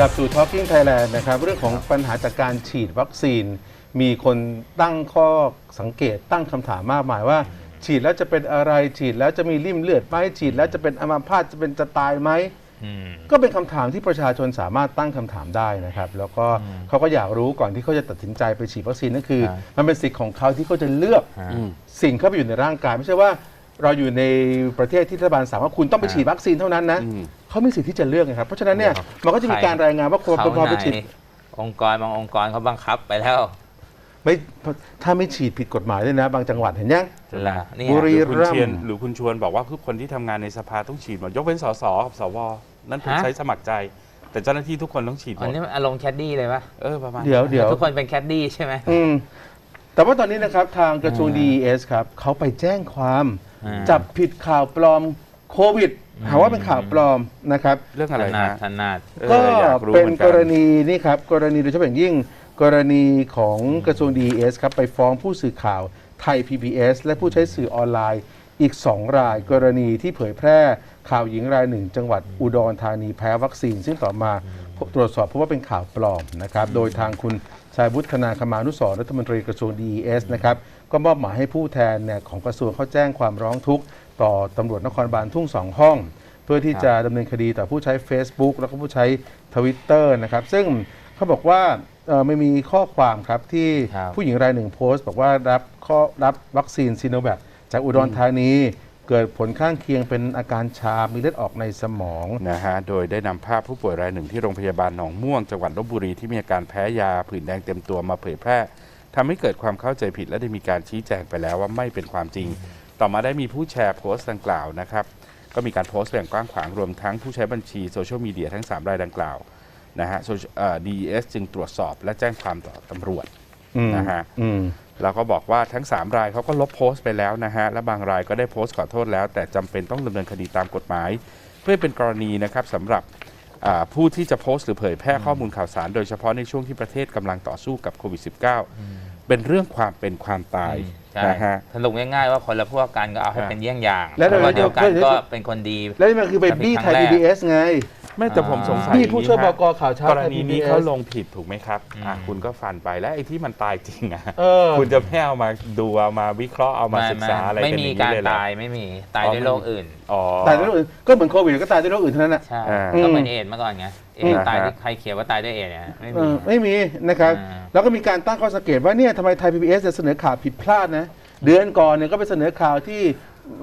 กลับสู่ Talking Thailand นะครับเรื่องของปัญหาจากการฉีดวัคซีน มีคนตั้งข้อสังเกตตั้งคำถามมากมายว่า ฉีดแล้วจะเป็นอะไรฉีดแล้วจะมีริ่มเลือดไหมฉีดแล้วจะเป็นอัมาพาตจะเป็นจะตายไหมอืมก็เป็นคำถามที่ประชาชนสามารถตั้งคำถามได้นะครับ แล้วก็เขาก็อยากรู้ก่อนที่เขาจะตัดสินใจไปฉีดวัคซีนนั่นคือ ครับ มันเป็นสิทธิ์ของเขาที่เขาจะเลือก ฮะ สิ่งเข้าไปอยู่ในร่างกาย ไม่ใช่ว่าเราอยู่ในประเทศที่รัฐบาลสั่งว่าคุณต้องไปฉีดวัคซีนเท่านั้นนะ เขามีสิทธิ์ที่จะเลือกไงครับเพราะฉะนั้นเนี่ยมันก็จะมีการรายงานว่าคนเขาพอไหไปนฉีดองค์กรบางองค์กรเขาบังคับไปแล้วไม่ถ้าไม่ฉีดผิดกฎหมายด้วยนะ บางจังหวัดเห็นยังล่ะนี่บุรีหรือคุณเชียนหรือคุณชวนบอกว่าทุกคนที่ทำงานในสภาต้องฉีดหมดยกเว้นสสกับสวนั่นเป็นใช้สมัครใจ แต่เจ้าหน้าที่ทุกคนต้องฉีดหมอันดนี้มันอารมณ์แคดดี้เลยปะเออประมาณเดี๋ยวเดี๋ยวทุกคนเป็นแคดดี้ใช่ไหมอืมแต่ว่าตอนนี้นะครับทางกระทรวง DES ครับเขาไปแจ้งความอ่าจับผิดข่าวปลอมโควิด หาว่าเป็นข่าวปลอมนะครับ เรื่องถอะไรนาดนะถนาดเออก็อยากรู้เป็นหมือกรณีนี่ครับกรณีโดยเฉพาะอย่างยิ่ง กรณีของกระทรวง DES ครับไปฟ้องผู้สื่อข่าวไทย PBS และผู้ใช้สื่อออนไลน์อีก 2 รายกรณีที่เผยแพร่ข่าวหญิงรายหนึ่ง จังหวัดอุดรธานีแพ้วัคซีน ซึ่งต่อมาพบตรวจสอบพบว่าเป็นข่าวปลอมนะครับ โดยทางคุณชายบุตรคณาคมานุสรณ์รัฐมนตรีกระทรวง DES นะครับ ก็มอบหมายให้ผู้แทนเนี่ยของกระทรวงเขาแจ้งความร้องทุกข์ต่อตำรวจนครบาลทุ่งสองห้อง เพื่อที่จะดำเนินคดีต่อผู้ใช้ Facebook แล้วก็ผู้ใช้ Twitter นะครับ ซึ่งเขาบอกว่าเอ่อไม่มีข้อความครับที่ครับผู้หญิงรายหนึ่งโพสต์ บอกว่ารับข้อรับวัคซีนซีโนแวคจากอุดรธานี เกิดผลข้างเคียงเป็นอาการชา มีเลือดออกในสมอง นะฮะ โดยได้นำภาพผู้ป่วยรายหนึ่งที่โรงพยาบาลหนองม่วงจังหวัดลบบุรีที่มีอาการแพ้ยาผื่นแดงเต็มตัวมาเผยแพร่ ทำให้เกิดความเข้าใจผิดและได้มีการชี้แจงไปแล้วว่าไม่เป็นความจริง ต่อมาได้มีผู้แชร์โพสต์ดังกล่าวนะครับ ก็มีการโพสต์อย่างกว้างขวางรวมทั้งผู้ใช้บัญชีโซเชียลมีเดียทั้ง 3 รายดังกล่าวนะฮะ Social- เอ่อ DES จึงตรวจสอบและแจ้งความต่อตำรวจอืมนะฮะอืมแล้วก็บอกว่าทั้ง 3 รายเขาก็ลบโพสต์ไปแล้วนะฮะ และบางรายก็ได้โพสต์ขอโทษแล้ว แต่จำเป็นต้องดำเนินคดีตามกฎหมาย เพื่อเป็นกรณีนะครับสำหรับอ่า ผู้ที่จะโพสต์หรือเผยแพร่ข้อมูลข่าวสาร โดยเฉพาะในช่วงที่ประเทศกำลังต่อสู้กับโควิด -19 เป็นเรื่องความเป็นความตายใช่นะฮะสรุปง่ายๆว่าคนละพวกกันก็เอาให้ครับเป็นเยี่ยงอย่างแล้วแล้วเดียวกันแล้วก็เป็นคนดี แล้วนี่มันคือไปบี้ไทยครั้งแรก PBS ไง ไม่แต่ผมสงสัยบี้ผู้ช่วยบอย่างกนี้ฮะข่าวเช้ากรไทยณีนี้ PBS เขาลงผิดถูกไหมครับอะอืมคุณก็ฟันไปแล้วไอ้ที่มันตายจริงอะเออคุณจะไม่เอามาดูเอามาวิเคราะห์เอามาไม่ศึกษาอะไรไม่กันอมีย่างกานี้รเลยเหรอตายไม่มีตายอ๋อด้วยโรคอื่นอ๋อตายด้วยโรคอื่นก็เหมือนโควิดก็ตายด้วยโรคอื่นเท่านั้นนะใช่อ่าก็เหมือนเอดส์เมื่อก่อนไงเอดส์อืมตายอ่าที่ใครเขียนว่าตายด้วยเอดส์เนี่ยไม่เอมีอไม่มีนะครับอ่าแล้วก็มีการตั้งข้อสังเกตว่าเนี่ยทำไมไทย PBS จะเสนอข่าวผิดพลาดนะเดือนก่อนเนี่ยก็ไปเสนอข่าวที่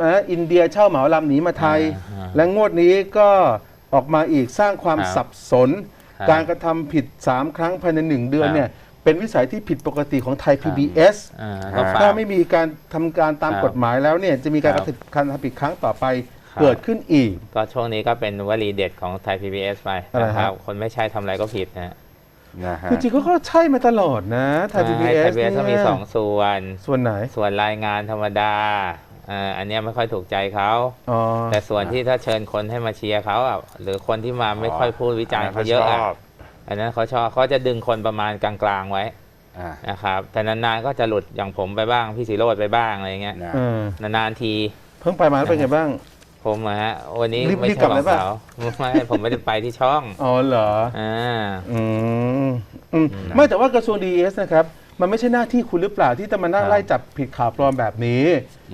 นะอินเดียเช่าเหมาลำหนีมาไทยอ่าและงวดนี้ก็ ออกมาอีกสร้างความครับสับสน ครับการกระทำผิด 3 ครั้งภายใน 1 เดือนครับเนี่ยเป็นวิสัยที่ผิดปกติของไทย PBS อ่าก็ฝาก ถ้าไม่มีการทำการตามครับกฎหมายแล้วเนี่ยจะมีการคกรับระทำการทำผิดครั้งต่อไปครับ เกิดขึ้นอีก ก็ช่วงนี้ก็เป็นวลีเด็ดของไทย PBS ไปอะไรนะคครัรับ บ คนไม่ใช่ทำอะไรก็ผิดนะฮะนะฮะจริงๆก็ก็ใช่มาตลอดนะไทยไท PBS ย PBS ก็มีเนี่ยสองส่วน ส่วนไหน ส่วนรายงานธรรมดา อ่าอันเนี้ยไม่ค่อยถูกใจเขาอ๋อแต่ส่วนที่ถ้าเชิญคนให้มาเชียร์เขาอะหรือคนที่มาไม่ค่อยพูดวิจารณ์เขาเยอะอะชบอันนั้นเขาชอบเขาจะดึงคนประมาณกลางๆไว้อ่านะครับแต่นานๆก็จะหลุดอย่างผมไปบ้างพี่สีโรดไปบ้างอะไรเงี้ยนะเออนานๆที เพิ่งไปมาแล้วเป็นไงบ้าง ผมอะฮะวันนี้รีบไม่รีบใช่กลับขเลอยงป่ะเขาไม่ผมไม่ได้ไปที่ช่องอ๋อเหรออ่าอืมอืมไม่แต่ว่ากระทรวงดีเอสนะครับ มันไม่ใช่หน้าที่คุณหรือเปล่าที่จะมานั่งครับไล่จับผิดข่าวปลอมแบบนี้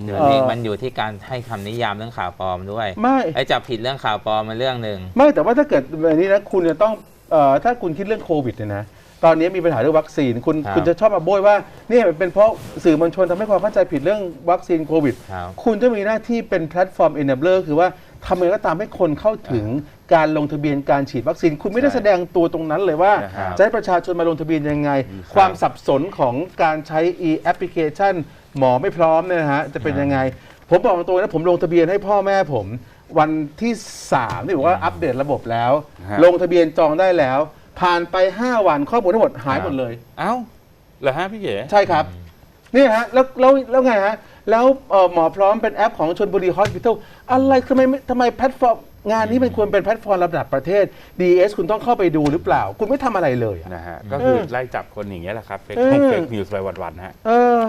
เดี๋ยวเอ่นี้อมันอยู่ที่การให้คำนิยามเรื่องข่าวปลอมด้วยไม่ไอ้จับผิดเรื่องข่าวปลอมมันเรื่องหนึ่งไม่แต่ว่าถ้าเกิดแบบนี้นะคุณจะต้องเอ่อถ้าคุณคิดเรื่องโควิดเนี่ยนะตอนนี้มีปัญหาเรื่องวัคซีน คุณครับคุณจะชอบมาโบยว่าเนี่ยเป็นเพราะสื่อมวลชนทำให้ความเข้าใจผิดเรื่องวัคซีนโควิดครับคุณจะมีหน้าที่เป็นแพลตฟอร์ม enabler คือว่า ทำยังไงก็ตามให้คนเข้าถึงการลงทะเบียนการฉีดวัคซีน คุณไม่ได้ใช่แสดงตัวตรงนั้นเลยว่า นะครับ จะให้ประชาชนมาลงทะเบียนยังไงอืมความสับสนของการใช้ e application หมอไม่พร้อมเนี่ยนะฮะจะเป็นยังไง ผมบอกตรงๆนะผมลงทะเบียนให้พ่อแม่ผม วันที่3ที่บอกว่าอัปเดตระบบแล้ว ฮะ ลงทะเบียนจองได้แล้ว ผ่านไป 5 วันข้อมูลทั้งหมดหายหมดเลย เอ้าเหรอฮะพี่เก๋ ใช่ครับนี่ฮะแล้วแล้วแล้วไงฮะ แล้วเอ่อหมอพร้อมเป็นแอปของชนบุรีฮอสพิทอล อะไรทำไมไม่ทำไมแพลตฟอร์มงานนี้มันควรเป็นแพลตฟอร์มระดับประเทศ DS คุณต้องเข้าไปดูหรือเปล่า คุณไม่ทำอะไรเลยอะ นะฮะก็คือเออไล่จับคนอย่างเงี้ยแหละครับเฟกเออ เฟกนิวส์ไปวันๆฮะเออ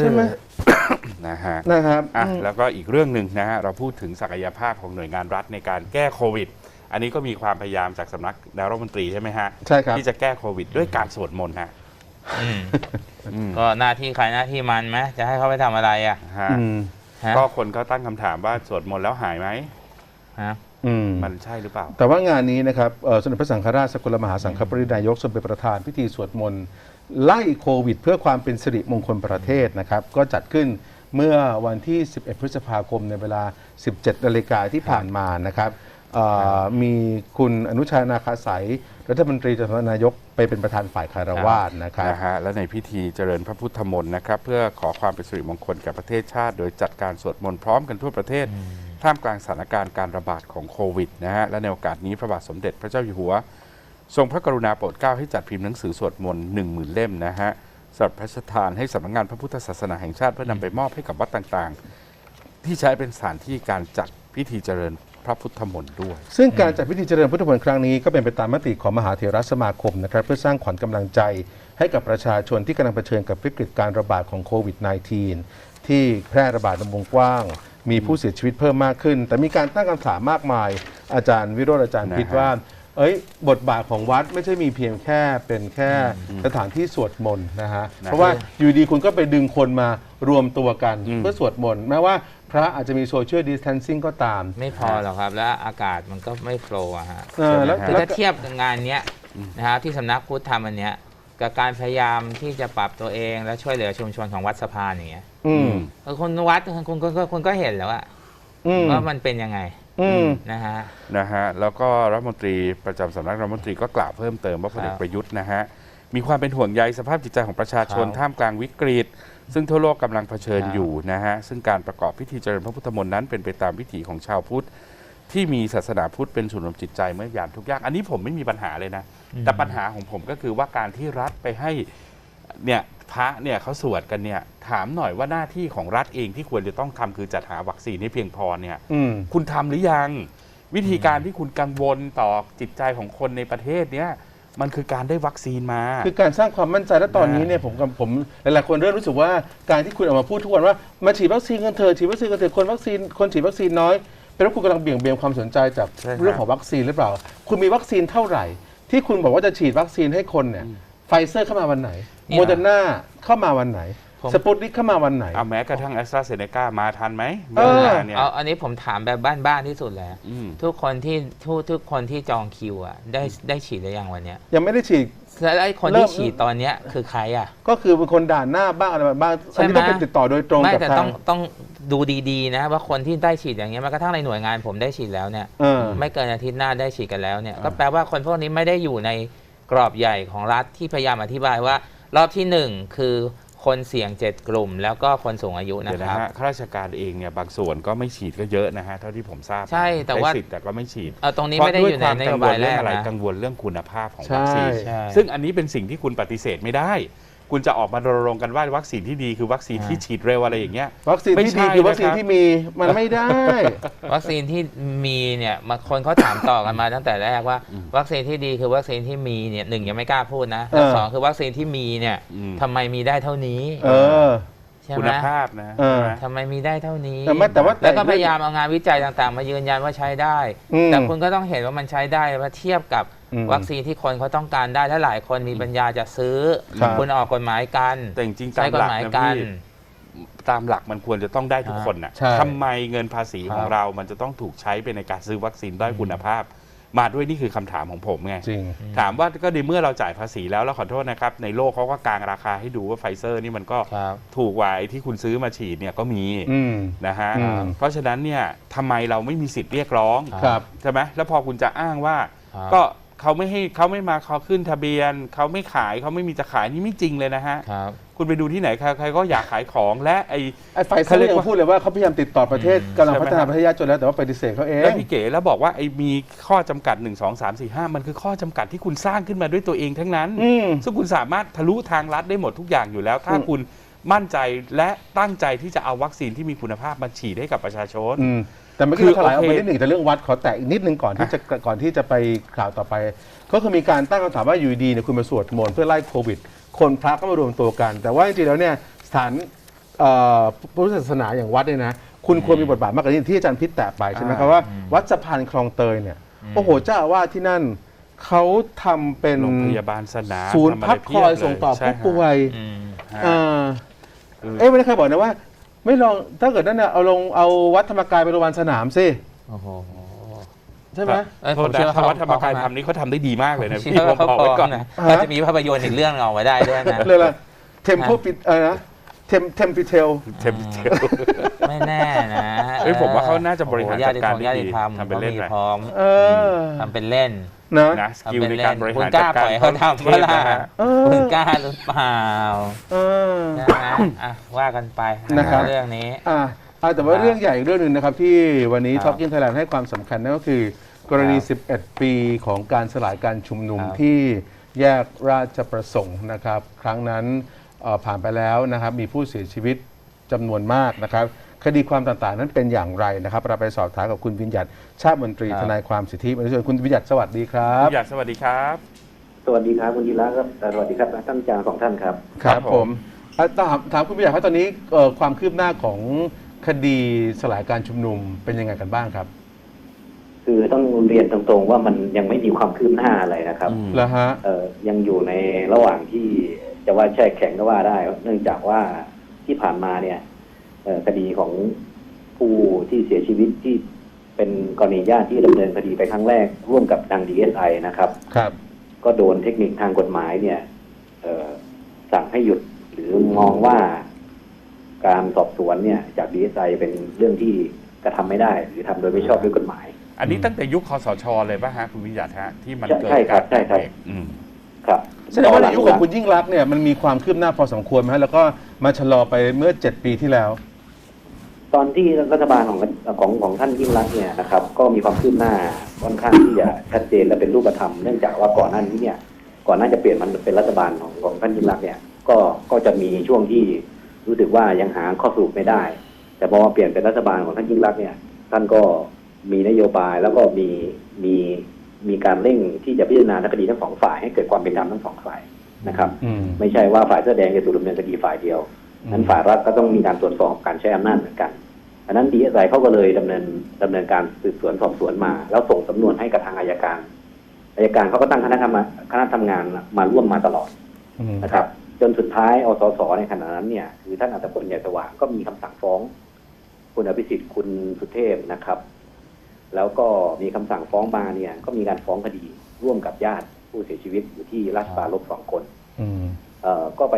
ใช่ไหมเออนะฮะนะครับ อะอืมแล้วก็อีกเรื่องหนึ่งนะฮะเราพูดถึงศักยภาพของหน่วยงานรัฐในการแก้โควิด อันนี้ก็มีความพยายามจากสำนักนายกรัฐมนตรีใช่ไหมฮะใช่ครับ ที่จะแก้โควิดด้วยการสวดมนต์ฮะอืมอืมก็หน้าที่ใครหน้าที่มันไหมจะให้เขาไปทำอะไรอะ ฮะ อืม ฮะ ก็คนก็ตั้งคำถามว่าสวดมนต์แล้วหายไหม ฮะ อืม มันใช่หรือเปล่า แต่ว่างานนี้นะครับเอ่อสมเด็จพระสังฆราชสกลมหาสังฆปรินายกทรงเป็นประธานพิธีสวดมนต์ไล่โควิด เพื่อความเป็นสิริมงคลประเทศนะครับ ก็จัดขึ้นเมื่อวันที่ 11 พฤษภาคมในเวลา 17 นาฬิกาที่ผ่านมานะครับเอ่อ มีคุณอนุชานาคาสายรัฐมนตรีจังหวัดนายกไปเป็นประธานฝ่ายคารวาสนะครับนะฮะและในพิธีเจริญพระพุทธมนต์นะครับ เพื่อขอความเป็นสิริมงคลแก่ประเทศชาติ โดยจัดการสวดมนต์พร้อมกันทั่วประเทศ ท่ามกลางสถานการณ์การระบาดของโควิดนะฮะและในโอกาสนี้พระบาทสมเด็จพระเจ้าอยู่หัว ทรงพระกรุณาโปรดเกล้าให้จัดพิมพ์หนังสือสวดมนต์หนึ่งหมื่นเล่มนะฮะสำหรับพระราชทานให้สำนักงานพระพุทธศาสนาแห่งชาติเพื่อนำไปมอบให้กับวัดต่างๆ ที่ใช้เป็นสถานที่การจัดพิธีเจริญ พระพุทธมนต์ด้วย ซึ่งการจัดพิธีเจริญพุทธมนต์ครั้งนี้ก็เป็นไปตามมติของมหาเถรสมาคมนะครับเพื่อสร้างขวัญกำลังใจให้กับประชาชนที่กำลังเผชิญกับวิกฤตการระบาดของโควิด -19 ที่แพร่ระบาดในวงกว้าง มีผู้เสียชีวิตเพิ่มมากขึ้น แต่มีการตั้งคำถามมากมาย อาจารย์วิโรจน์อาจารย์พิดว่าเอ้ยบทบาทของวัดไม่ใช่มีเพียงแค่เป็นแค่สถานที่สวดมนต์นะฮะ เพราะว่าอยู่ดีคุณก็ไปดึงคนมารวมตัวกันเพื่อสวดมนต์แม้ว่า ระอาจจะมีโซเชียลดิสเทนซิ่งก็ตาม ไม่พอหรอกครับ แล้วอากาศมันก็ไม่โฟลว์อะฮะเออแล้วคือแล้ว ถ้าเทียบกับงานเนี้ยนะครับที่สำนักพุทธทำอันเนี้ยกับการพยายามที่จะปรับตัวเองและช่วยเหลือชุมชนของวัดสะพานอย่างเงี้ยอืมเออคนวัดคุณคุณคุณคุณก็เห็นแล้วอะอืมว่ามันเป็นยังไงอืม นะฮะ นะฮะแล้วก็รัฐมนตรีประจำสำนักรัฐมนตรีก็กล่าวเพิ่มเติมว่าพลเอกครับประยุทธ์นะฮะมีความเป็นห่วงใยสภาพจิตใจของประชาชนครับ ท่ามกลางวิกฤต ซึ่งทั่วโลกกำลังเผชิญครับอยู่นะฮะ ซึ่งการประกอบพิธีเจริญพระพุทธมนต์นั้นเป็นไปตามวิถีของชาวพุทธ ที่มีศาสนาพุทธเป็นศูนย์รวมจิตใจเมื่อยามทุกข์ยาก อันนี้ผมไม่มีปัญหาเลยนะ แต่ปัญหาของผมก็คือว่าการที่รัฐไปให้เนี่ยพระเนี่ยเขาสวดกันเนี่ยถามหน่อยว่าหน้าที่ของรัฐเองที่ควรจะต้องทำคือจัดหาวัคซีนให้เพียงพอเนี่ยอืมคุณทำหรือยัง วิธีการที่คุณกังวลต่อจิตใจของคนในประเทศเนี้ย มันคือการได้วัคซีนมา คือการสร้างความมั่นใจและตอนนี้เนี่ยผมกับผมหลายๆคนเริ่มรู้สึกว่าการที่คุณออกมาพูดทุกวันว่ามาฉีดวัคซีนกันเถอะฉีดวัคซีนกันเถอะคนวัคซีนคนฉีดวัคซีนน้อยเป็นเพราะคุณกำลังเบี่ยงเบนความสนใจจากใช่ครับ เรื่องของวัคซีนหรือเปล่า คุณมีวัคซีนเท่าไหร่ ที่คุณบอกว่าจะฉีดวัคซีนให้คนเนี่ยไฟเซอร์เข้ามาวันไหนนี่โมเดอร์นาเข้ามาวันไหน ผมสปุตนิกเข้ามาวันไหน เอาแม้กระทั่งแอสตราเซเนกามาทันไหมเออเมื่อวานเนี่ยเอาอันนี้ผมถามแบบบ้านๆที่สุดเลยอืมทุกคนที่ทุกทุกคนที่จองคิวอะได้ได้ฉีดหรือยังวันเนี้ยยังไม่ได้ฉีด แล้วไอ้คนเริ่ที่ม ฉีดตอนเนี้ยคือใครอะ ก็คือเป็นคนด่านหน้าบ้างอะไรบ้างใช่อันไหมนี้ต้องเป็นติดต่อโดยตรงไม่กับแต่ทาต้องงต้องดูดีๆนะว่าคนที่ได้ฉีดอย่างเงี้ยแม้กระทั่งในหน่วยงานผมได้ฉีดแล้วเนี่ย เออ ไม่เกินอาทิตย์หน้าได้ฉีดกันแล้วเนี่ยก็แปลว่าคนพวกนี้ไม่ได้อยู่ในกรอบใหญ่ของรัฐที่พยายามอธิบายว่า รอบที่หนึ่งคือ คนเสี่ยงเจ็ดกลุ่ม แล้วก็คนสูงอายุนะเดี๋ยวคนะรับ ฮะข้าราชการเองเนี่ยบางส่วนก็ไม่ฉีดก็เยอะนะฮะเท่าที่ผมทราบใช่แต่ว่า ได้สิทธิ์แต่ก็ไม่ฉีดเออตรงนี้เพราะไม่ได้ด้วอยยู่คในวามนกัโยงวบาลยแรเรื่องกอะไรนะ กังวลเรื่องคุณภาพของใช่วัคซีนใช่ ซึ่งอันนี้เป็นสิ่งที่คุณปฏิเสธไม่ได้ คุณจะออกมารณรงค์กันว่าวัคซีนที่ดีคือวัคซีนที่ฉีดเร็วอะไรอย่างเงี้ย วัคซีนไม่ที่ใช่ดีคือวัคซีนนะครับ ที่มีมันไม่ได้ วัคซีนที่มีเนี่ยมาคนเขาถามต่อกันมาตั้งแต่แรกว่า วัคซีนที่ดีคือวัคซีนที่มีเนี่ยหนึ่งยังไม่กล้าพูดนะแล้วเออ สองคือวัคซีนที่มีเนี่ยอืม ทำไมมีได้เท่านี้เออ ใช่คุไหมณภาพนะเออ ใช่ไหม ทำไมมีได้เท่านี้แต่ไม่แต่ว่าแล้วก็แต่พยายามเอางานวิจัยต่างๆ มายืนยันว่าใช้ได้ อืม แต่คุณก็ต้องเห็นว่ามันใช้ได้ว่าเทียบกับอืม วัคซีนที่คนเขาต้องการได้และหลายคนมีปัญญาจะซื้อครับ คุณออกกฎหมายกันแต่จริงๆใช้ตามกหฎลักหมายนะกัน พี่ตามหลักมันควรจะต้องได้ทุกคนน่ะใช่ทำไมเงินภาษีของครับ เรามันจะต้องถูกใช้ไปในการซื้อวัคซีนด้อยคุณภาพ มาด้วยนี่คือคำถามของผมไง จริง ถามว่าก็ในเมื่อเราจ่ายภาษีแล้วแล้วขอโทษนะครับ ในโลกเขาก็กางราคาให้ดูว่าไฟเซอร์นี่มันก็ครับ ถูกกว่าไอ้ที่คุณซื้อมาฉีดเนี่ยก็มีอืม นะฮะ อืม เพราะฉะนั้นเนี่ยทำไมเราไม่มีสิทธิ์เรียกร้อง ครับ ใช่ไหมแล้วพอคุณจะอ้างว่า ครับ ก็ เขาไม่ให้เขาไม่มาเขาขึ้นทะเบียน เขาไม่ขายเขาไม่มีจะขายนี่ไม่จริงเลยนะฮะ ครับ คุณไปดูที่ไหนใครใครก็อยากขายของและไอ้ ไอ้ไฟเซอเขาร์เรียกยังว่า พูดเลยว่าเขาพยายามติดต่อประเทศอืมกำลังใช่ไหมพัฒนาประเทศยากจนแล้วแต่ว่าปฏิเสธเขาเอง แล้วพี่เก๋แล้วบอกว่าไอ้มีข้อจำกัด 1 2 3 4 5 มันคือข้อจำกัดที่คุณสร้างขึ้นมาด้วยตัวเองทั้งนั้น อืมซึ่งคุณสามารถทะลุทางลัดได้หมดทุกอย่างอยู่แล้ว ถ้าอืม คุณ มั่นใจและตั้งใจที่จะเอาวัคซีนที่มีคุณภาพมาฉีดให้กับประชาชน อืมแต่เมื่อคืกี้อเราถลายออกไปโอเคนิดหนึ่งแต่เรื่องวัดขอแตะอีกนิดนึงก่อนที่จะก่อนที่จะไปข่าวต่อไป ก็คือมีการตั้งคำถามว่าอยู่ดีๆเนี่ยคุณมาสวดมนต์เพื่อไล่โควิด คนพระก็มารวมตัวกัน แต่ว่าจริงๆแล้วเนี่ยสถานเอ่อพุทธศาสนาอย่างวัดเนี่ยนะคุณควรมีบทบาทมากกว่านี้ที่อาจารย์พิษแตะไปใช่ไหมครับว่าวัดสะพานคลองเตยเนี่ยโอ้โหเจ้าอาวาสที่นั่นเขาทำเป็นโรงพยาบาลสนามศูนย์ทำะพัไรกคเพีอยบเลส่งต่อใช่ผู้ฮะป่วยอืมฮะอ่าคือ เอ๊ะไม่ได้เคยบอกนะว่า ไม่ลองถ้าเกิดนั่นน่ะเอาลงเอาวัดธรรมกายเป็นโรงพยาบาลสนามสิโอ้โหใช่ไหมเอ้ยโทผษมนะเชื่อว่าถ้าวัดธรรมกายเขทำนี้เขาทำได้ดีมากเลยนะเชื่พี่อผว่ามเขาบอกพร้ไว้อก่อนมนะฮะอาจจะมีภาพยนตร์อีกเรื่องออกมาได้ด้วยนะ เลยละเทม p พ e ปิดอะไรนะเท มเทมพิเทล เทมเทลไม่แน่นะเอ้ยผมว่าเขาน่าจะบริหารโอ้โญติจัดการธรรมได้ญาดีติธรรมทำเป็นเล่นขามีไปพร้อมเออทำเป็นเล่นนะนะสกิลทำเป็นในเล่การนบริคุหาณรกจัล้าดปการล่อยเขาทำเทเมื่อพไหร่นะฮะเออคุณกล้าหรือเปล่าเออนะฮะอะว่ากันไปนะครับเรื่องนี้อ่าอ่าแต่ว่าเรื่องใหญ่อีกเรื่องหนึ่งนะครับที่วันนี้ครับท็อกกินไทยแลนด์ให้ความสำคัญนั่นก็คือกรณี 11 ปีของการสลายการชุมนุมครับที่แยกราชประสงค์นะครับ ครั้งนั้นเอ่อ ผ่านไปแล้วนะครับ มีผู้เสียชีวิตจำนวนมากนะครับคดีความต่างๆ นั้นเป็นอย่างไรนะครับ เราไปสอบถามกับคุณวิญญัตชาติมนตรีครับทนายความสิทธิมนุษยชนคุณวิญญัตสวัสดีครับอยากสวัสดีครับ สวัสดีครับคุณยีระครับเอ่อสวัสดีครับท่านอาจารย์สองท่านครับ ครับครับผผมมอะถามถามคุณวิญญัตครับตอนนี้เอ่อความคืบหน้าของคดีสลายการชุมนุมเป็นยังไงกันบ้างครับ คือต้องเรียนตรงๆว่ามันยังไม่มีความคืบหน้าอะไรนะครับอืมแล้วฮะเอ่อยังอยู่ในระหว่างที่ จะว่าแช่แข็งก็ว่าได้ เนื่องจากว่าที่ผ่านมาเนี่ยเอ่อคดีของผู้ที่เสียชีวิตที่เป็นกรณีญาติที่ดำเนินคดีไปครั้งแรก ร่วมกับทางดีเอสไอนะครับ ครับ ก็โดนเทคนิคทางกฎหมายเนี่ยเอ่อสั่งให้หยุดหรือมองว่าการสอบสวนเนี่ย จากดีเอสไอเป็นเรื่องที่กระทำไม่ได้ หรือทำโดยไม่ชอบด้วยกฎหมาย อันนี้ตั้งแต่ยุคคอสชเลยป่ะฮะคุณวิญญาตฮะที่มันใช่เกิดใช่ครับการใช่ครับแตกอืม ครับแสดงว่าในยุคของคุณยิ่งรักษณ์เนี่ยมันมีความคืบหน้าพอสมควรไหมฮะแล้วก็มาชะลอไปเมื่อ 7 ปีที่แล้ว ตอนที่รัฐบาลของของของท่านยิ่งรักษณ์เนี่ยนะครับ ก็มีความคืบหน้าค่อนข้างที่จะชัดเจนและเป็นรูปธรรมเนื่องจากว่าก่อนหน้านี้เนี่ย ก่อนหน้าจะเปลี่ยนมันเป็นรัฐบาลของของท่านยิ่งรักษณ์เนี่ย ก็ก็จะมีช่วงที่รู้สึกว่ายังหาข้อสรุปไม่ได้ แต่พอมาเปลี่ยนเป็นรัฐบาลของท่านยิ่งรักษณ์เนี่ย ท่านก็มีนโยบายแล้วก็มีมี มีการเร่งที่จะพิจารณาคดีทั้งสองฝ่ายให้เกิดความเป็นธรรมทั้งสองฝ่ายนะครับอืมไม่ใช่ว่าฝ่ายเสื้อแดงจะถูกดำเนินคดีฝ่ายเดียวอืมนั้นฝ่ายรัฐก็ต้องมีการตรวจสอบการใช้อำนาจเหมือนกันอันนั้นดีเอสไอเขาก็เลยดำเนินดำเนินการสืบสวนสอบสวนมา แล้วส่งสำนวนให้กับทางอายการอายการเขาก็ตั้งคณะทำคณะทำงานมาร่วมมาตลอดอืมนะครับ จนสุดท้ายอสสในขณะนั้นเนี่ยคือท่านอัตพลใหญ่สว่างก็มีคำสั่งฟ้อง คุณอภิสิทธิ์คุณสุเทพนะครับ แล้วก็มีคำสั่งฟ้องมาเนี่ย ก็มีการฟ้องคดีร่วมกับญาติผู้เสียชีวิตอยู่ที่ราชปรารบสองคนอืมเอ่อก็ไป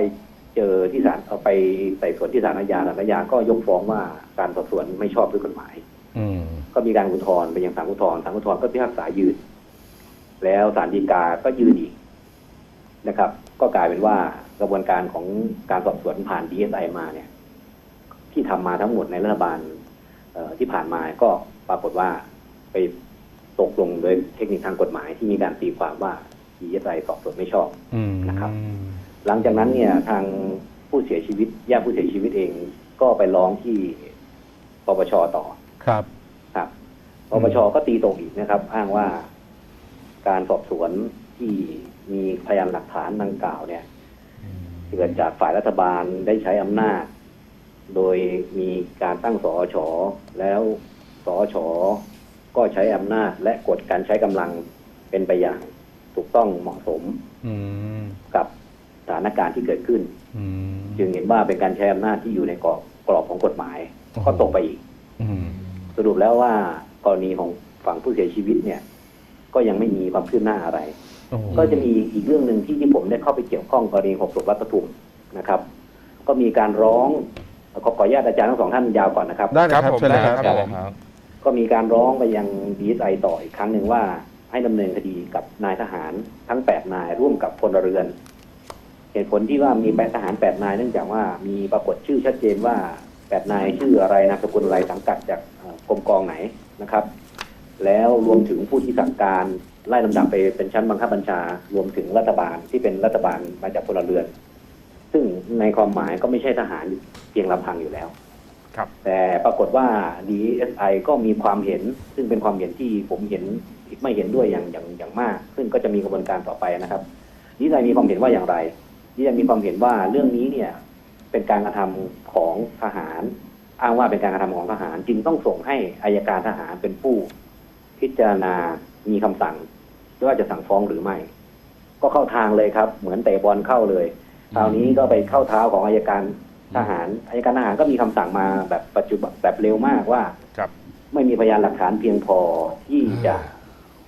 เจอที่ศาลเอาไปไต่สวนที่ศาลอาญาศาลอาญาก็ยกฟ้องว่าการสอบสวนไม่ชอบด้วยกฎหมายอืมก็มีการอุทธรณ์ไปยังศาลอุทธรณ์ศาลอุทธรณ์ก็พิพากษายืน แล้วศาลฎีกาก็ยืนอีกนะครับ ก็กลายเป็นว่ากระบวนการของการสอบสวนผ่านดีเอสไอมาเนี่ย ที่ทำมาทั้งหมดในรัฐบาลเอ่อที่ผ่านมาก็ปรากฏว่า ไปตกลงโดยเทคนิคทางกฎหมายที่มีการตีความว่าดีเอสไอสอบสวนไม่ชอบอืมนะครับ หลังจากนั้นเนี่ยทางผู้เสียชีวิตญาติผู้เสียชีวิตเองก็ไปร้องที่ปปชต่อครับ ครับปปชก็ตีตรงอีกนะครับ อ้างว่าการสอบสวนที่มีพยานหลักฐานดังกล่าวเนี่ยเกิดจากฝ่ายรัฐบาลได้ใช้อำนาจ โดยมีการตั้งสอชอแล้วสอชอ ก็ใช้อำนาจและกฎการใช้กำลังเป็นไปอย่างถูกต้องเหมาะสมอืมกับสถานการณ์ที่เกิดขึ้นอืมจึงเห็นว่าเป็นการใช้อำนาจที่อยู่ในกรอบกรอบของกฎหมายโอ้โหก็ตกไปอีกอืมสรุปแล้วว่ากรณีของฝั่งผู้เสียชีวิตเนี่ย ก็ยังไม่มีความคืบหน้าอะไรโอ้โหก็จะมีอีกเรื่องหนึ่งที่ที่ผมได้เข้าไปเกี่ยวข้องกรณีหกศพรัฐประทุมนะครับ ก็มีการร้องขอขออนุญาตอาจารย์ทั้งสองท่านยาวก่อนนะครับได้เลยครับครับผมเชิญเลยครับได้ครับครับ ก็มีการร้องไปยังดีไอต่ออีกครั้งหนึ่งว่าให้ดำเนินคดีกับนายทหารทั้งแปดนายร่วมกับพลเรือน เหตุผลที่ว่ามีแปดทหารแปดนายเนื่องจากว่ามีปรากฏชื่อชัดเจนว่าแปดนายชื่ออะไรนามสกุลอะไรสังกัดจากกรมกองไหนนะครับ แล้วรวมถึงผู้ที่สั่งการไล่ลำดับไปเป็นชั้นบังคับบัญชา รวมถึงรัฐบาลที่เป็นรัฐบาลมาจากพลเรือน ซึ่งในความหมายก็ไม่ใช่ทหารเพียงลำพังอยู่แล้ว แต่ปรากฏว่า DSI ก็มีความเห็น ซึ่งเป็นความเห็นที่ผมเห็นไม่เห็นด้วยอย่างอย่างอย่างมาก ซึ่งก็จะมีกระบวนการต่อไปนะครับ DSI มีความเห็นว่าอย่างไร DSI มีความเห็นว่าเรื่องนี้เนี่ยเป็นการกระทำของทหาร อ้างว่าเป็นการกระทำของทหาร จึงต้องส่งให้อายการทหารเป็นผู้ พิจารณามีคำสั่งว่าจะสั่งฟ้องหรือไม่ ก็เข้าทางเลยครับ เหมือนเตะบอลเข้าเลยคราวนี้ก็ไปเข้าเท้าของอายการ ทหารอายการทหารก็มีคำสั่งมาแบบปัจจุบันแบบเร็วมากว่าครับ ไม่มีพยานหลักฐานเพียงพอที่จะ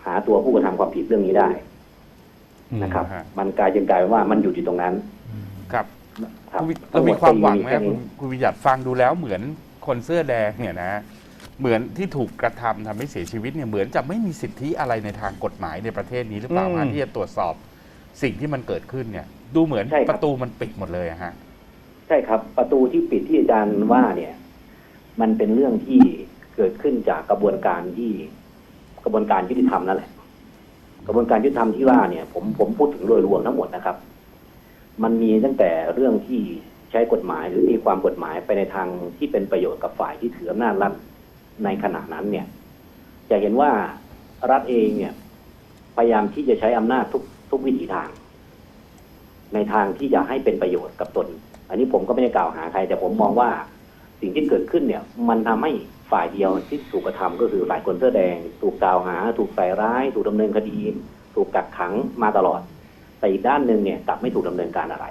หาตัวผู้กระทำความผิดเรื่องนี้ได้นะครับฮะมันกลายเป็นกลายเป็นว่ามันอยู่อยู่ตรงนั้น ครับครับคุณวิเรามีความหวังไหมแค่คุณนี้คุณวิญญัติฟังดูแล้วเหมือนคนเสื้อแดงเนี่ยนะเหมือนที่ถูกกระทำทำให้เสียชีวิตเนี่ยเหมือนจะไม่มีสิทธิอะไรในทางกฎหมายในประเทศนี้หรือเปล่าอืมฮะที่จะตรวจสอบสิ่งที่มันเกิดขึ้นเนี่ย ดูเหมือนใช่ครับประตูมันปิดหมดเลยอะฮะ ใช่ครับประตูที่ปิดที่อาจารย์ว่าเนี่ย มันเป็นเรื่องที่เกิดขึ้นจากกระบวนการที่กระบวนการยุติธรรมนั่นแหละกระบวนการยุติธรรมที่ว่าเนี่ย ผมผมพูดถึงโดยรวมทั้งหมดนะครับ มันมีตั้งแต่เรื่องที่ใช้กฎหมายหรือตีความกฎหมายไปในทางที่เป็นประโยชน์กับฝ่ายที่ถืออำนาจรัฐในขณะนั้นเนี่ย จะเห็นว่ารัฐเองเนี่ย พยายามที่จะใช้อำนาจทุกทุกวิถีทาง ในทางที่จะให้เป็นประโยชน์กับตน อันนี้ผมก็ไม่ได้กล่าวหาใคร แต่ผมมองว่าสิ่งที่เกิดขึ้นเนี่ย มันทำให้ฝ่ายเดียวที่ถูกกระทำก็คือฝ่ายคนเสื้อแดง ถูกกล่าวหา ถูกใส่ร้าย ถูกดำเนินคดี ถูกกักขังมาตลอด แต่อีกด้านหนึ่งเนี่ยกลับไม่ถูกดำเนินการอะไร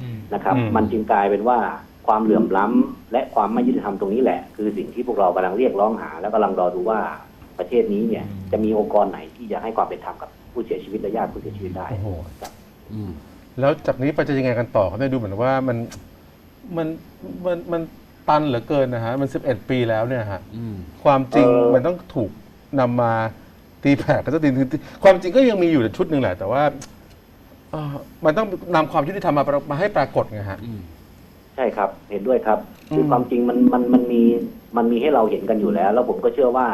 อืมนะครับอืมมันจึงกลายเป็นว่าความเหลื่อมล้ำและความไม่ยุติธรรมตรงนี้แหละ คือสิ่งที่พวกเรากำลังเรียกร้องหา และกำลังรอดูว่าประเทศนี้เนี่ย จะมีองค์กรไหนที่จะให้ความเป็นธรรมกับผู้เสียชีวิตและญาติผู้เสียชีวิตได้โอ้โหครับอืม แล้วจากนี้ไปจะยังไงกันต่อเขาได้ดูเหมือนว่ามันมันมันมันตันเหลือเกินนะฮะ มันสิบเอ็ดปีแล้วเนี่ยฮะอืม ความจริงเอ่อ มันต้องถูกนำมาตีแผ่กันสักทีนึงความจริงก็ยังมีอยู่ในชุดหนึ่งแหละ แต่ว่าเอ่อมันต้องนำความยุติธรรมมาประมาให้ปรากฏไงฮะ อืม ใช่ครับ เห็นด้วยครับคือม ความจริงมันมันมันมีมันมีให้เราเห็นกันอยู่แล้ว แล้วผมก็เชื่อว่า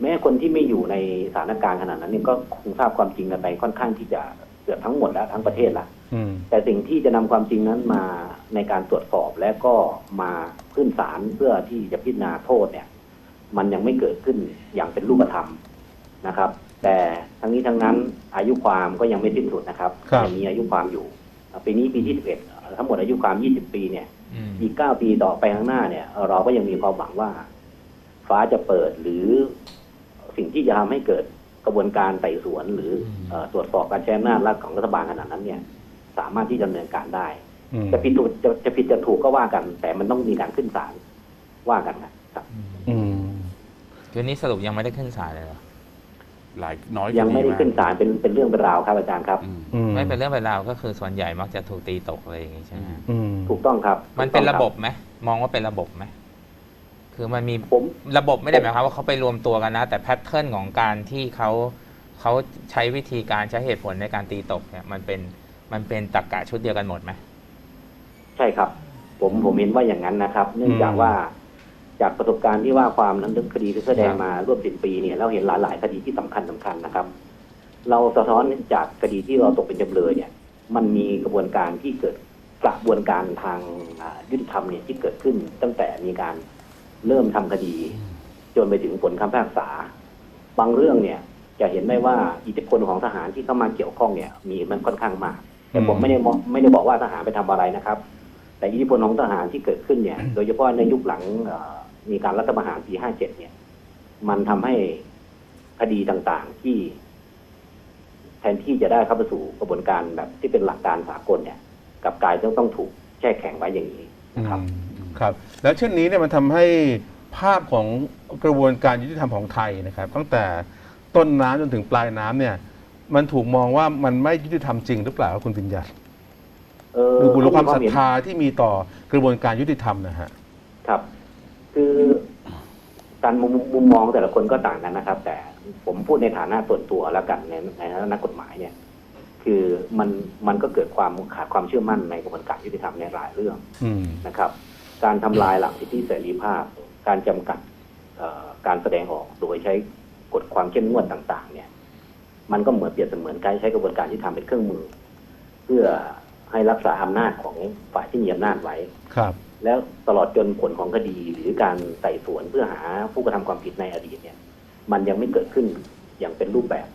แม้คนที่ไม่อยู่ในสถานการณ์ขนาดนั้นเนี่ยก็คงทราบความจริงกันไปค่อนข้างที่จะ เกือบทั้งหมดแล้วทั้งประเทศละอืมแต่สิ่งที่จะนำความจริงนั้นมาในการตรวจสอบและก็มาขึ้นศาลเพื่อที่จะพิจารณาโทษเนี่ย มันยังไม่เกิดขึ้นอย่างเป็นรูปธรรมนะครับ แต่ทั้งนี้ทั้งนั้นอายุความก็ยังไม่สิ้นสุดนะครับครับยังมีอายุความอยู่ปีนี้ปีที่สิบเอ็ดทั้งหมดอายุความยี่สิบปีเนี่ยอืมอีกเก้าปีต่อไปข้างหน้าเนี่ย เราก็ยังมีความหวังว่า ฟ้าจะเปิดหรือสิ่งที่จะทำให้เกิด กระบวนการไต่สวนหรือเอ่อตรวจสอบการใช้อำนาจรัฐของรัฐบาลขนาดนั้นเนี่ย สามารถที่จะดำเนินการได้อืมจะผิดถูกจะจะผิดจะถูกก็ว่ากัน แต่มันต้องมีการขึ้นศาลว่ากันนะครับอืมคือนี้สรุปยังไม่ได้ขึ้นศาลเลยเหรอหลายน้อยยังไม่ได้คขึ้นศาลเป็นเป็นเรื่องเป็นราวครับอาจารย์ครับอืมอืมไม่เป็นเรื่องเป็นราวก็คือส่วนใหญ่มักจะถูกตีตกอะไรอย่างงี้ใช่ไหมอืมถูกต้องครับ มันเป็นถูกต้ระองคบบไหมมองว่าเป็นระบบไหม คือมันมีผม ระบบไม่ได้หมายความว่าเขาไปรวมตัวกันนะ แต่แพทเทิร์นของการที่เขาเขาใช้วิธีการใช้เหตุผลในการตีตกเนี่ยมันเป็นมันเป็นตรรกะชุดเดียวกันหมดไหม ใช่ครับ ผมผมเห็นว่าอย่างนั้นนะครับ เนื่องจากอืมว่าจากประสบการณ์ที่ว่าความนั้นคดีที่แสดงครับมาร่วมสิบปีเนี่ยเราเห็นหลายหลายๆคดีที่สำคัญสำคัญนะครับ เราสะท้อนจากคดีที่เราตกเป็นจำเลยเนี่ย มันมีกระบวนการที่เกิดกระบวนการทางอ่ายุติธรรมเนี่ยที่เกิดขึ้นตั้งแต่มีการ เริ่มทำคดี จนไปถึงผลคำพิพากษา บางเรื่องเนี่ย จะเห็นได้ว่าอิทธิพลของทหารที่เข้ามาเกี่ยวข้องเนี่ย มีมันค่อนข้างมากแต่ผมอืมไม่ได้มองไม่ได้บอกว่าทหารไปทำอะไรนะครับ แต่อิทธิพลของทหารที่เกิดขึ้นเนี่ย โดยเฉพาะในยุคหลังเอ่อมีการรัฐประหารปี 57 เนี่ย มันทำให้คดีต่างๆที่ แทนที่จะได้เข้าไปสู่กระบวนการแบบที่เป็นหลักการสากลเนี่ยกลับกลายต้องต้องถูกแช่แข็งไว้อย่างนี้นะครับอืม ครับแล้วเช่นนี้เนี่ยมันทำให้ภาพของกระบวนการยุติธรรมของไทยนะครับ ตั้งแต่ต้นน้ำจนถึงปลายน้ำเนี่ย มันถูกมองว่ามันไม่ยุติธรรมจริงหรือเปล่าครับคุณปิญญาเออหรือคุณรู้ความศรัทเห็นธาที่มีต่อกระบวนการยุติธรรมนะฮะครับ คือการมุมมุมมองแต่ละคนก็ต่างกันนะครับ แต่ผมพูดในฐานะส่วนตัวแล้วกันในในฐานะนักกฎหมายเนี่ย คือมันมันก็เกิดความขาดความเชื่อมั่นในกระบวนการยุติธรรมในหลายเรื่องอืมนะครับ การทำลายหลักสิทธิเสรีภาพ การจำกัดเอ่อการแสดงออกโดยใช้กฎความเข้มงวดต่าง ๆ เนี่ย มันก็เหมือนเปรียบเสมือนการใช้กระบวนการที่ทำเป็นเครื่องมือ เพื่อให้รักษาอำนาจของฝ่ายที่มีอำนาจไว้ครับ แล้วตลอดจนผลของคดีหรือการไต่สวนเพื่อหาผู้กระทำความผิดในอดีตเนี่ย มันยังไม่เกิดขึ้นอย่างเป็นรูปแบบ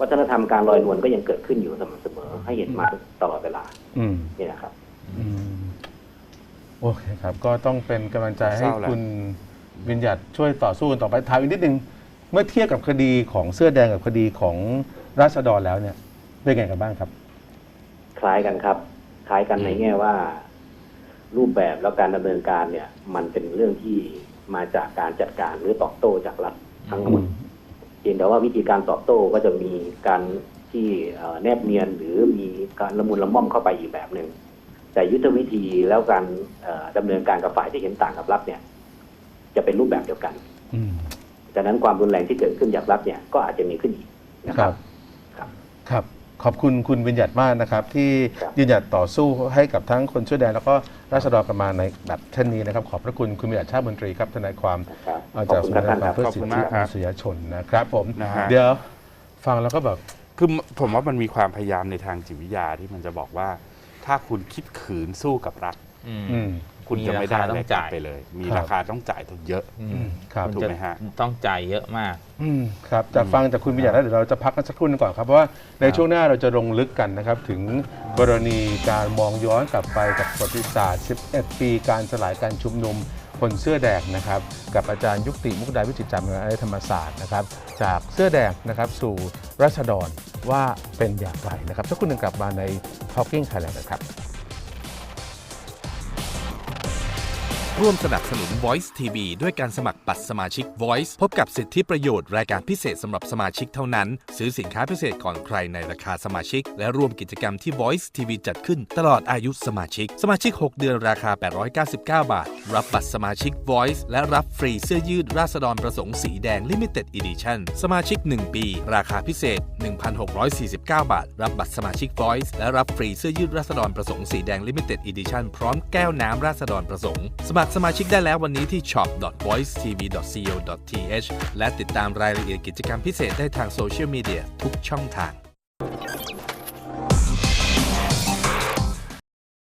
วัฒนธรรมการลอยนวลก็ยังเกิดขึ้นอยู่สม่ำเสมอให้เห็นมาตลอดเวลา อืมนี่นะครับ อืม โอเคครับ ก็ต้องเป็นกำลังใจให้เศร้าแหละ คุณวิญญัติช่วยต่อสู้กันต่อไปถามอีกนิดนึง เมื่อเทียบกับคดีของเสื้อแดงกับคดีของราษฎรแล้วเนี่ยเป็นไงกันบ้างครับ คล้ายกันครับ คล้ายกันในแง่ว่า รูปแบบแล้วการดำเนินการเนี่ย มันเป็นเรื่องที่มาจากการจัดการหรือตอบโต้จากรัฐทั้งหมด เพียงแต่ว่าวิธีการตอบโต้ก็จะมีการที่เอ่อแนบเนียนหรือมีการละมุนละม่อมเข้าไปอีกแบบหนึ่ง แต่ยุทธวิธีแล้วการเอ่อดำเนินการกับฝ่ายที่เห็นต่างกับรัฐเนี่ย จะเป็นรูปแบบเดียวกันอืมดังนั้นความรุนแรงที่เกิดขึ้นจากรัฐเนี่ยก็อาจจะมีขึ้นอีกนะคครัรับบครับครับขอบคุณคุณวิญญัติมากนะครับ ที่ครับยืนหยัดต่อสู้ให้กับทั้งคนเสื้อแดงแล้วก็ราษฎรประมาณในแบบเช่นนี้นะครับ ขอบพระคุณคุณวิญญัติชาติมนตรีครับทนายความครับเอ่อขอบจากคุณสำครันับกท่านงานครับเพื่อสิทขอบคุณธิมากมครับนุษยชนนะครับ ผมนะฮะเดี๋ยวฟังแล้วก็แบบคือผมว่ามันมีความพยายามในทางจิตวิทยาที่มันจะบอกว่า ถ้าคุณคิดขืนสู้กับรัฐ อืมอืมคุณจะไม่ได้มีราคาอะไรต้องกลับจ่าย ไปเลย มีครับ ราคาต้องจ่ายทุกเยอะ อือืมมครับคุณถูกจะไหมฮะ ต้องจ่ายเยอะมาก อืมครับจากฟังจากคุณวิญญาณแล้วเดี๋ยวเราจะพักกันสักครู่หนึงก่อนครับเพราะว่าในช่วงหน้าเราจะลงลึกกันนะครับ ถึงกรณีการมองย้อนกลับไปกับประวัติศาสตร์ 11 ปีการสลายการชุมนุม คนเสื้อแดงนะครับกับอาจารย์ยุติมุกดาวิจิตรจำงานธรรมศาสตร์นะครับจากเสื้อแดงนะครับสู่รัชดรว่าเป็นอย่างไรนะครับถ้าคุณหนึ่งกลับมาใน Talking Thailand นะครับ ร่วมสนับสนุน Voice TV ด้วยการสมัครบัตรสมาชิก Voice พบกับสิทธิประโยชน์รายการพิเศษสำหรับสมาชิกเท่านั้น ซื้อสินค้าพิเศษก่อนใครในราคาสมาชิก และร่วมกิจกรรมที่ Voice TV จัดขึ้นตลอดอายุสมาชิก สมาชิก 6 เดือนราคา 899 บาท รับบัตรสมาชิก Voice และรับฟรีเสื้อยืดราษฎรประสงค์สีแดง Limited Edition สมาชิก 1 ปี ราคาพิเศษ 1,649 บาท รับบัตรสมาชิก Voice และรับฟรีเสื้อยืดราษฎรประสงค์สีแดง Limited Edition พร้อมแก้วน้ำราษฎรประสงค์สมัครสมาชิกได้แล้ววันนี้ที่ shop.voicetv.co.th และติดตามรายละเอียดกิจกรรมพิเศษได้ทางโซเชียลมีเดียทุกช่องทาง